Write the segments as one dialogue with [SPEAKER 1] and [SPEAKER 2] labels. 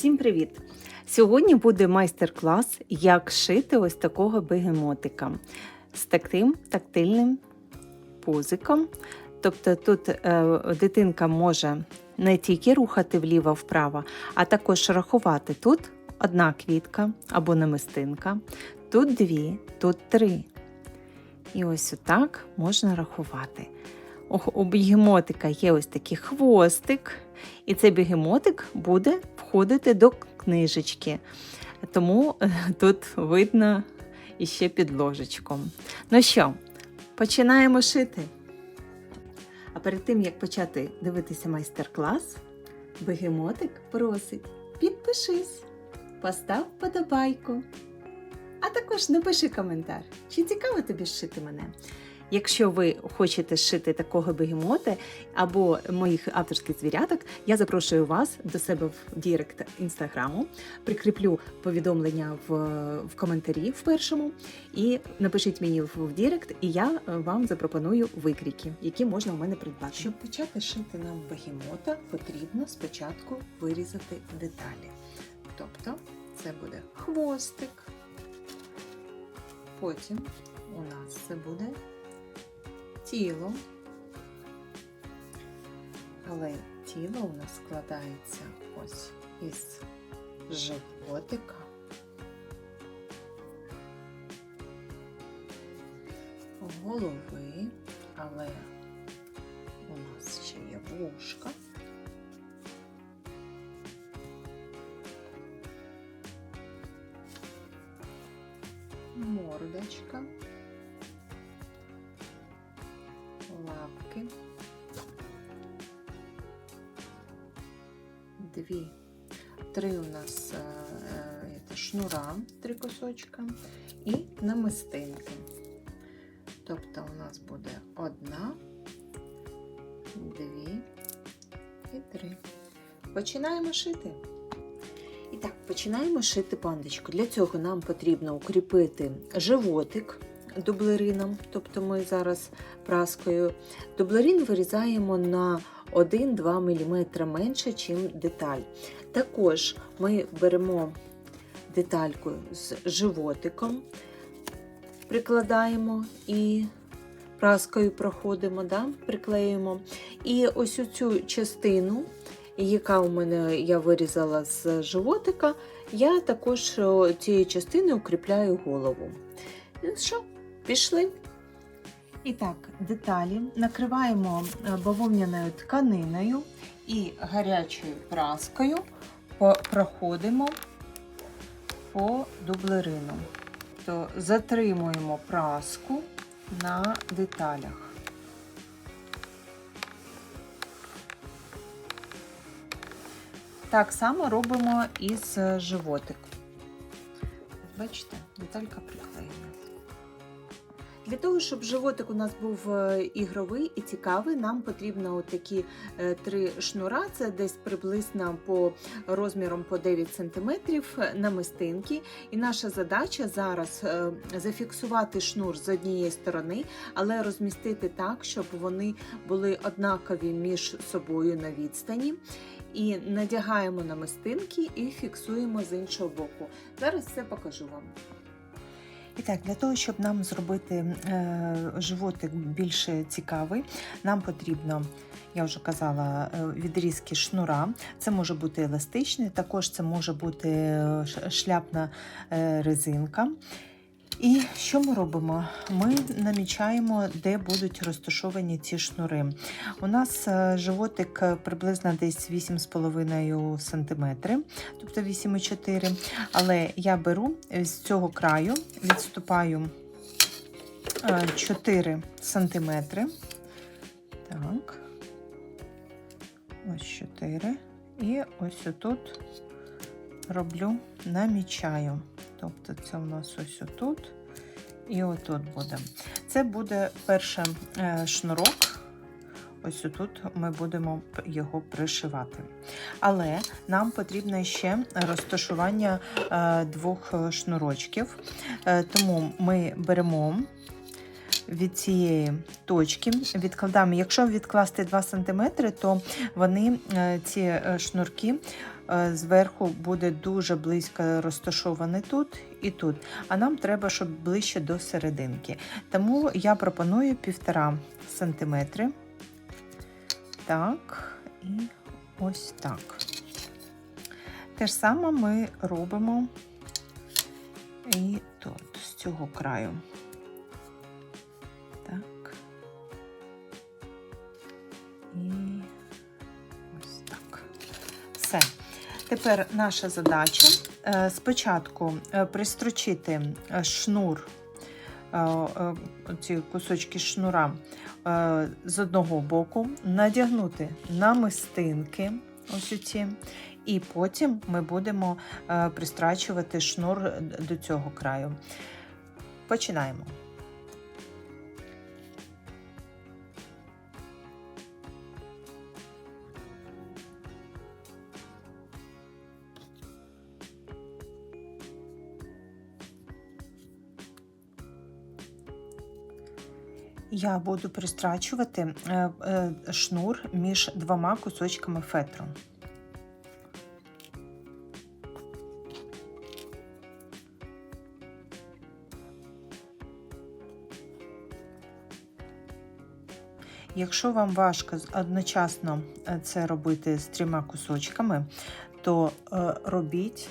[SPEAKER 1] Всім привіт! Сьогодні буде майстер-клас, як шити ось такого бегемотика з таким тактильним пузиком. Тобто тут е, дитинка може не тільки рухати вліво-вправо, а також рахувати. Тут одна квітка або намистинка, тут дві, тут три. І ось отак можна рахувати. У- бігемотика є ось такий хвостик, і цей бігемотик буде входити до книжечки. Тому е, тут видно іще під ложечком. Ну що, починаємо шити. А перед тим, як почати дивитися майстер-клас, бегемотик просить підпишись, постав подобайку. А також напиши коментар, чи цікаво тобі шити мене. Якщо ви хочете шити такого бегемота або моїх авторських звіряток, я запрошую вас до себе в Дірект інстаграму. Прикріплю повідомлення в, в коментарі в першому. І напишіть мені в, Дірект, і я вам запропоную викрійки, які можна у мене придбати. Щоб почати шити нам бегемота, потрібно спочатку вирізати деталі. Тобто це буде хвостик. Потім у нас це буде тіло. Але тіло у нас складається ось із животика. Голови, але у нас ще є вушка. Мордочка. Дві, три у нас е, е, це шнура, три кусочка і намистинки. Тобто у нас буде одна, дві і три. Починаємо шити. І так, починаємо шити пандочку. Для цього нам потрібно укріпити животик дублерином, тобто ми зараз праскою. Дублерин вирізаємо на 1-2 мм менше, ніж деталь. Також ми беремо детальку з животиком, прикладаємо і праскою проходимо, да? приклеюємо. І ось цю частину, яка у мене я вирізала з животика, я також о, цією частиною укріпляю голову. Ну що, пішли? І так, деталі накриваємо е, бавовняною тканиною і гарячою праскою проходимо по дублерину. То затримуємо праску на деталях. Так само робимо і з животиком. Бачите, деталька приклеєна. Для того, щоб животик у нас був е, ігровий і цікавий, нам потрібно такі три шнура, це десь приблизно по розміром по 9 см намистинки. І наша задача зараз е, зафіксувати шнур з однієї сторони, але розмістити так, щоб вони були однакові між собою на відстані. І надягаємо намистинки і фіксуємо з іншого боку. Зараз все покажу вам. І так, для того, щоб нам зробити е, животик більш цікавий, нам потрібно, я вже казала, е, відрізки шнура. Це може бути еластичний, також це може бути е, шляпна резинка. І що ми робимо? Ми намічаємо, де будуть розташовані ці шнури. У нас е, животик е, приблизно десь 8,5 см, тобто 8,4 але я беру з цього краю, відступаю е, 4 сантиметри. Так, ось 4. І ось отут роблю, намічаю. Тобто це у нас ось отут і отут буде. Це буде перший е, шнурок. Ось тут ми будемо його пришивати. Але нам потрібно ще розташування е, двох шнурочків. Е, тому ми беремо від цієї точки, відкладаємо. Якщо відкласти 2 см, то вони, ці шнурки зверху буде дуже близько розташовані тут і тут. А нам треба, щоб ближче до серединки. Тому я пропоную 1,5 см. Так, і ось так. Те ж саме ми робимо і тут, з цього краю. Так. І ось так. Все. Тепер наша задача е, спочатку е, пристрочити е, шнур, ці кусочки шнура з одного боку, надягнути намистинки, ось ці, і потім ми будемо пристрачувати шнур до цього краю. Починаємо. Я буду пристрачувати е, е, шнур між двома кусочками фетру. Якщо вам важко одночасно е, це робити з трьома кусочками, то робіть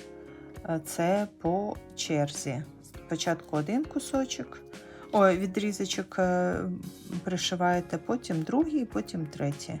[SPEAKER 1] це по черзі. Спочатку один кусочок, ой, відрізочок е, пришиваєте, потім другий, потім третій.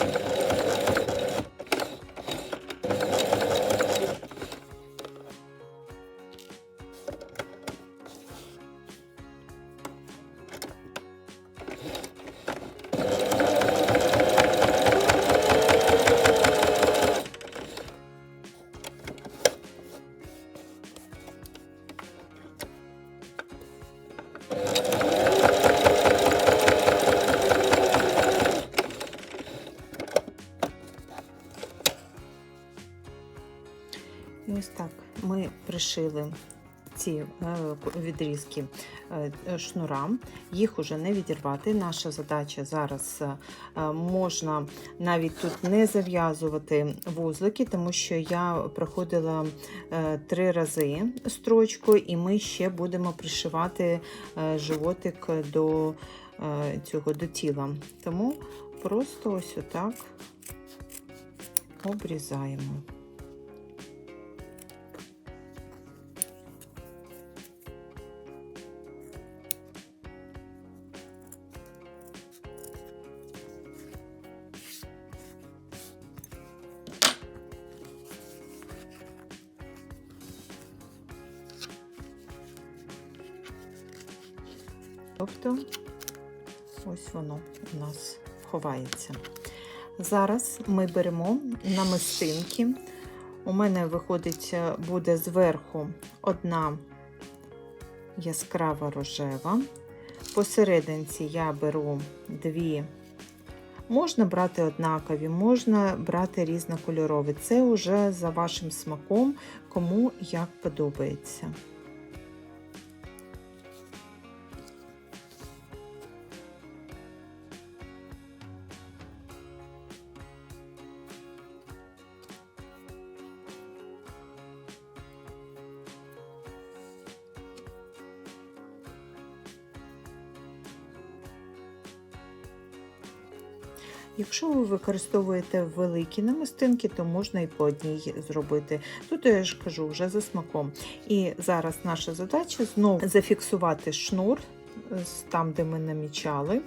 [SPEAKER 1] пришили ці е, відрізки е, шнура, їх уже не відірвати. Наша задача зараз е, можна навіть тут не зав'язувати вузлики, тому що я проходила три рази строчку, і ми ще будемо пришивати животик до цього до тіла. Тому просто ось отак обрізаємо. Тобто ось воно у нас ховається. Зараз ми беремо намистинки. У мене виходить, буде зверху одна яскрава рожева. Посерединці я беру дві. Можна брати однакові, можна брати різнокольорові. Це вже за вашим смаком, кому як подобається. Якщо ви використовуєте великі намистинки, то можна і по одній зробити. Тут я ж кажу вже за смаком. І зараз наша задача знову зафіксувати шнур там, де ми намічали,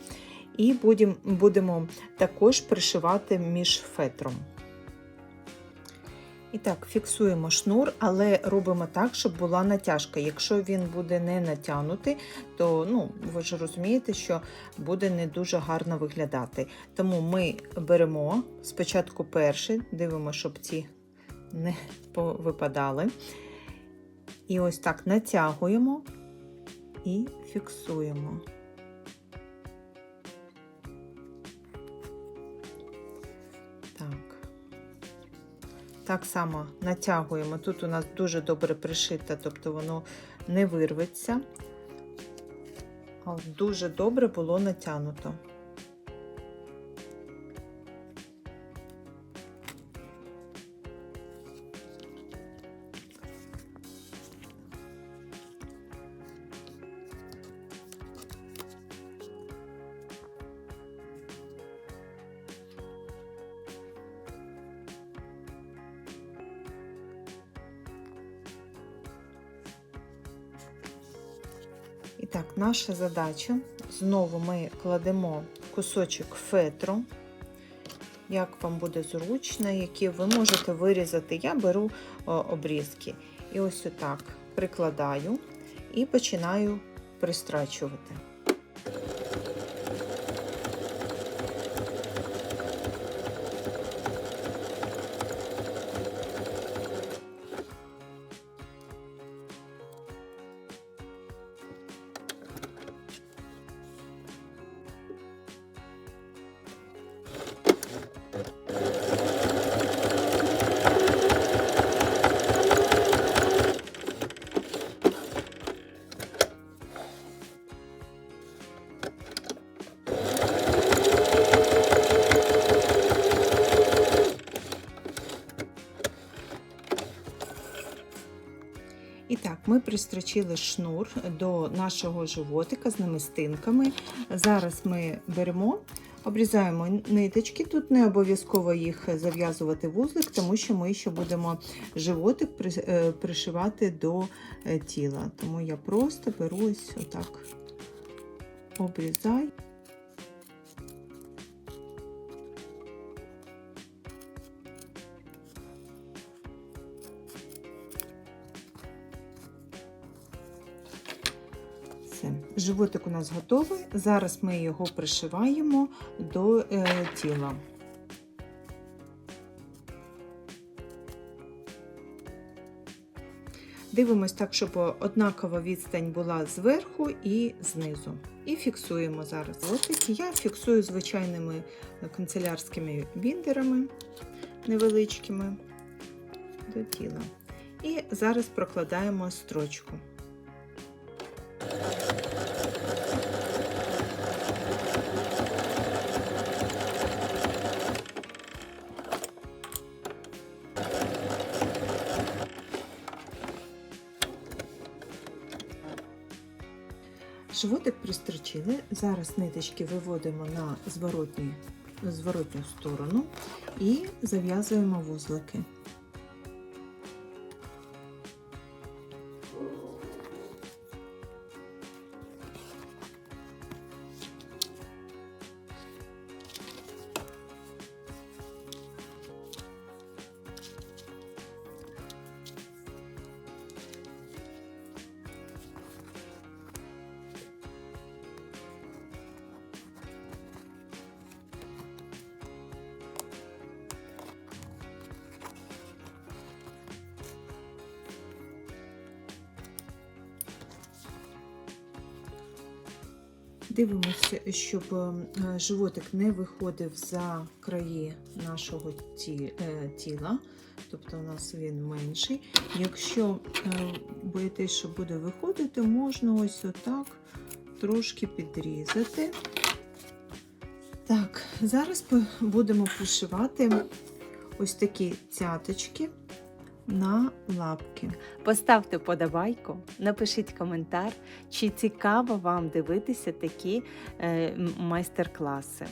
[SPEAKER 1] і будем- будемо також пришивати між фетром. І так, фіксуємо шнур, але робимо так, щоб була натяжка. Якщо він буде не натягнутий, то ну, ви ж розумієте, що буде не дуже гарно виглядати. Тому ми беремо спочатку перший, дивимося, щоб ці не випадали. І ось так натягуємо і фіксуємо. Так само натягуємо. Тут у нас дуже добре пришита, тобто воно не вирветься, дуже добре було натягнуто. І так, наша задача. Знову ми кладемо кусочок фетру, як вам буде зручно, які ви можете вирізати. Я беру обрізки. І ось отак прикладаю і починаю пристрачувати. І так, ми пристрочили шнур до нашого животика з намистинками. Зараз ми беремо, обрізаємо ниточки. Тут не обов'язково їх зав'язувати вузлик, тому що ми ще будемо животик е, пришивати до е, тіла. Тому я просто беру ось отак, обрізаю. Животик у нас готовий. Зараз ми його пришиваємо до е, тіла. Дивимось так, щоб однакова відстань була зверху і знизу. І фіксуємо зараз животик. Я фіксую звичайними канцелярськими біндерами невеличкими до тіла. І зараз прокладаємо строчку. Животик. Зараз ниточки виводимо на зворотню, зворотню сторону і зав'язуємо вузлики. Дивимося, щоб е, животик не виходив за краї нашого е, тіла, тобто у нас він менший. Якщо е, боїтесь, що буде виходити, можна ось отак трошки підрізати. Так, зараз будемо пришивати ось такі цяточки на лапки. Поставте подобайку, напишіть коментар, чи цікаво вам дивитися такі е, майстер-класи.